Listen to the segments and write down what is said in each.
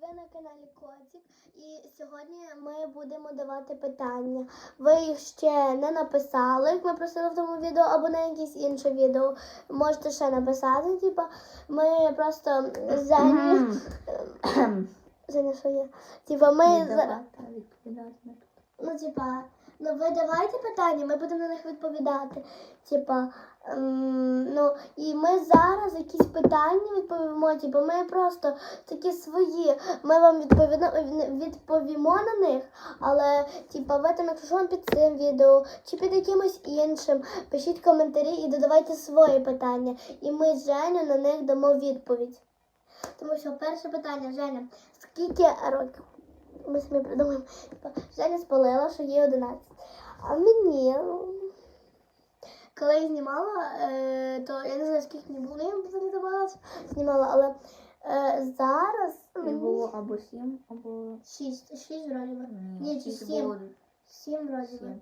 ви на каналі Котик і сьогодні ми будемо давати питання. Ви їх ще не написали, як ми просили в тому відео, або на якесь інше відео. Можете ще написати. Типа, ми просто Зені. Зені, що є? Типа, ми. Ну, типа, ну ви давайте питання, ми будемо на них відповідати. Типа, ем, ну і ми зараз якісь питання відповімо. Типа, ми просто такі свої. Ми вам відповімо, відповімо на них, але типа, ви там, якщо вам під цим відео чи під якимось іншим, пишіть коментарі і додавайте свої питання. І ми з Женю на них дамо відповідь. Тому що перше питання, Женя, скільки років? Ми самі придумаємо. Типа, Женя спалила, що їй 11. А мені, ну, коли я знімала, е, то я не знаю, скільки мені було, я не давалася, знімала, але е, зараз мені було або сім, або 6, 6 вроді ні, чи сім. було? 7 вроді.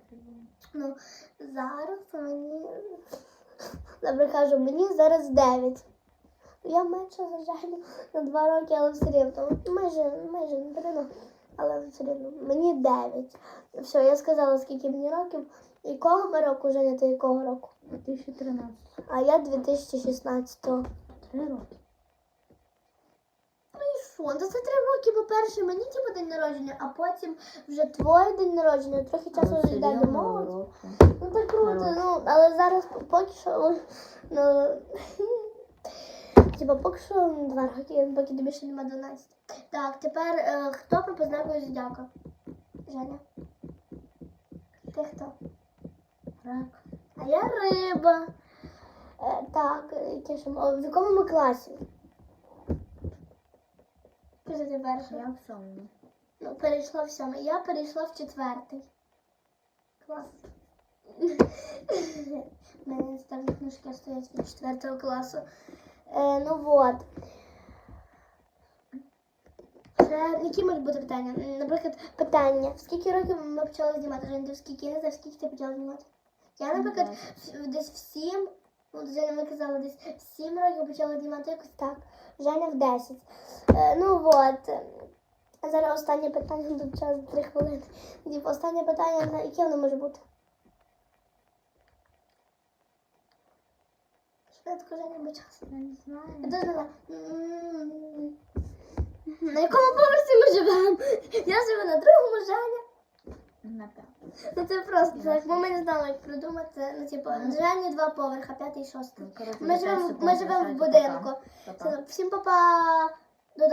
Ну, зараз мені, добре кажу, мені зараз 9. Я менше за Женю на 2 роки, але все рівно. Майже, майже не ну, але все рівно. Мені 9. Все, я сказала, скільки мені років. Якого ми року, Женя, ти якого року? 2013. А я 2016-го. Три роки. Ну і що? Ну це три роки, по-перше, мені типу день народження, а потім вже твоє день народження, трохи часу вже йде до мого. Ну так круто, ну, але зараз поки що, ну, типа поки що два роки, поки тобі ще нема 12. Так, тепер е, хто пропознає якогось зодіака? Женя. Ти хто? Рак. А я риба. Е, так, м- в якому ми класі? Кажи ти перше. Я в сьомому. Ну, перейшла в сьомий. Я перейшла в четвертий. Клас. У мене старі книжки стоять від четвертого класу. Е, ну вот. Ще які можуть бути питання? Наприклад, питання. Скільки років ми почали знімати? Жень, скільки? Я не знаю, скільки ти почала знімати? Я, наприклад, в- десь в сім, ну, Женя ми казали, десь в сім років почала знімати якось так. Женя в 10. Е, ну вот. Зараз останнє питання, тут час 3 хвилини. Типу, останнє питання, яке воно може бути? Швидко Женя, бо час. Я не знаю. Я не знаю. На якому поверсі ми живемо? Я живу на другому Женя. Напевно. Ну це просто так, бо ми не знали, як придумати. Ну, типу. Жені два поверха, п'ятий, шостий. Ну, коротше, Ми живемо, ми живемо в будинку. Всім па-па!